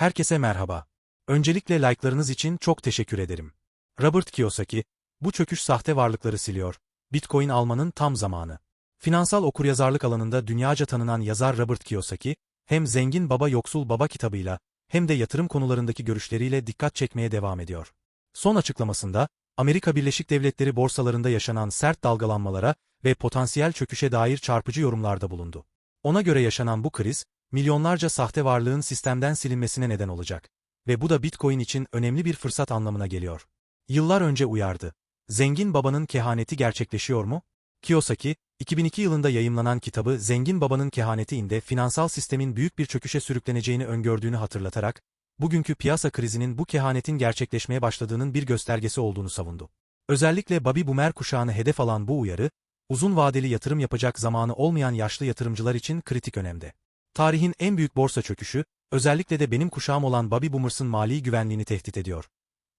Herkese merhaba. Öncelikle like'larınız için çok teşekkür ederim. Robert Kiyosaki, bu çöküş sahte varlıkları siliyor. Bitcoin almanın tam zamanı. Finansal okuryazarlık alanında dünyaca tanınan yazar Robert Kiyosaki, hem Zengin Baba Yoksul Baba kitabıyla, hem de yatırım konularındaki görüşleriyle dikkat çekmeye devam ediyor. Son açıklamasında, Amerika Birleşik Devletleri borsalarında yaşanan sert dalgalanmalara ve potansiyel çöküşe dair çarpıcı yorumlarda bulundu. Ona göre yaşanan bu kriz, milyonlarca sahte varlığın sistemden silinmesine neden olacak. Ve bu da Bitcoin için önemli bir fırsat anlamına geliyor. Yıllar önce uyardı. Zengin Baba'nın kehaneti gerçekleşiyor mu? Kiyosaki, 2002 yılında yayımlanan kitabı Zengin Baba'nın kehaneti inde finansal sistemin büyük bir çöküşe sürükleneceğini öngördüğünü hatırlatarak, bugünkü piyasa krizinin bu kehanetin gerçekleşmeye başladığının bir göstergesi olduğunu savundu. Özellikle Baby Boomer kuşağını hedef alan bu uyarı, uzun vadeli yatırım yapacak zamanı olmayan yaşlı yatırımcılar için kritik önemde. Tarihin en büyük borsa çöküşü, özellikle de benim kuşağım olan Baby Boomers'ın mali güvenliğini tehdit ediyor.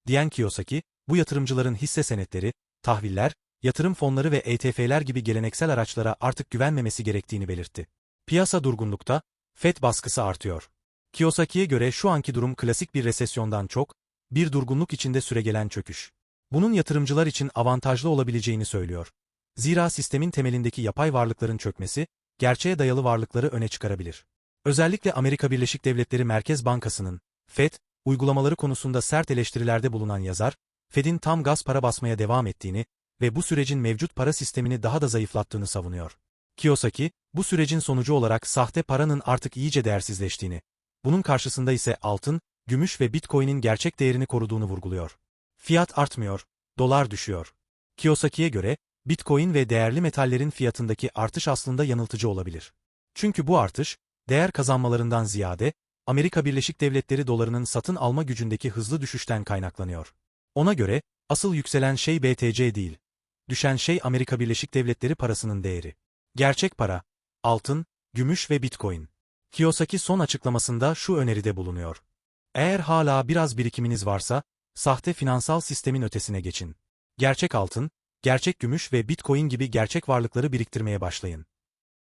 Diyen Kiyosaki, bu yatırımcıların hisse senetleri, tahviller, yatırım fonları ve ETF'ler gibi geleneksel araçlara artık güvenmemesi gerektiğini belirtti. Piyasa durgunlukta, FED baskısı artıyor. Kiyosaki'ye göre şu anki durum klasik bir resesyondan çok, bir durgunluk içinde süregelen çöküş. Bunun yatırımcılar için avantajlı olabileceğini söylüyor. Zira sistemin temelindeki yapay varlıkların çökmesi, gerçeğe dayalı varlıkları öne çıkarabilir. Özellikle Amerika Birleşik Devletleri Merkez Bankası'nın, FED, uygulamaları konusunda sert eleştirilerde bulunan yazar, FED'in tam gaz para basmaya devam ettiğini ve bu sürecin mevcut para sistemini daha da zayıflattığını savunuyor. Kiyosaki, bu sürecin sonucu olarak sahte paranın artık iyice değersizleştiğini, bunun karşısında ise altın, gümüş ve bitcoin'in gerçek değerini koruduğunu vurguluyor. Fiyat artmıyor, dolar düşüyor. Kiyosaki'ye göre, bitcoin ve değerli metallerin fiyatındaki artış aslında yanıltıcı olabilir. Çünkü bu artış, değer kazanmalarından ziyade, Amerika Birleşik Devletleri dolarının satın alma gücündeki hızlı düşüşten kaynaklanıyor. Ona göre, asıl yükselen şey BTC değil. Düşen şey Amerika Birleşik Devletleri parasının değeri. Gerçek para, altın, gümüş ve bitcoin. Kiyosaki son açıklamasında şu öneride bulunuyor. Eğer hala biraz birikiminiz varsa, sahte finansal sistemin ötesine geçin. Gerçek altın, gerçek gümüş ve bitcoin gibi gerçek varlıkları biriktirmeye başlayın.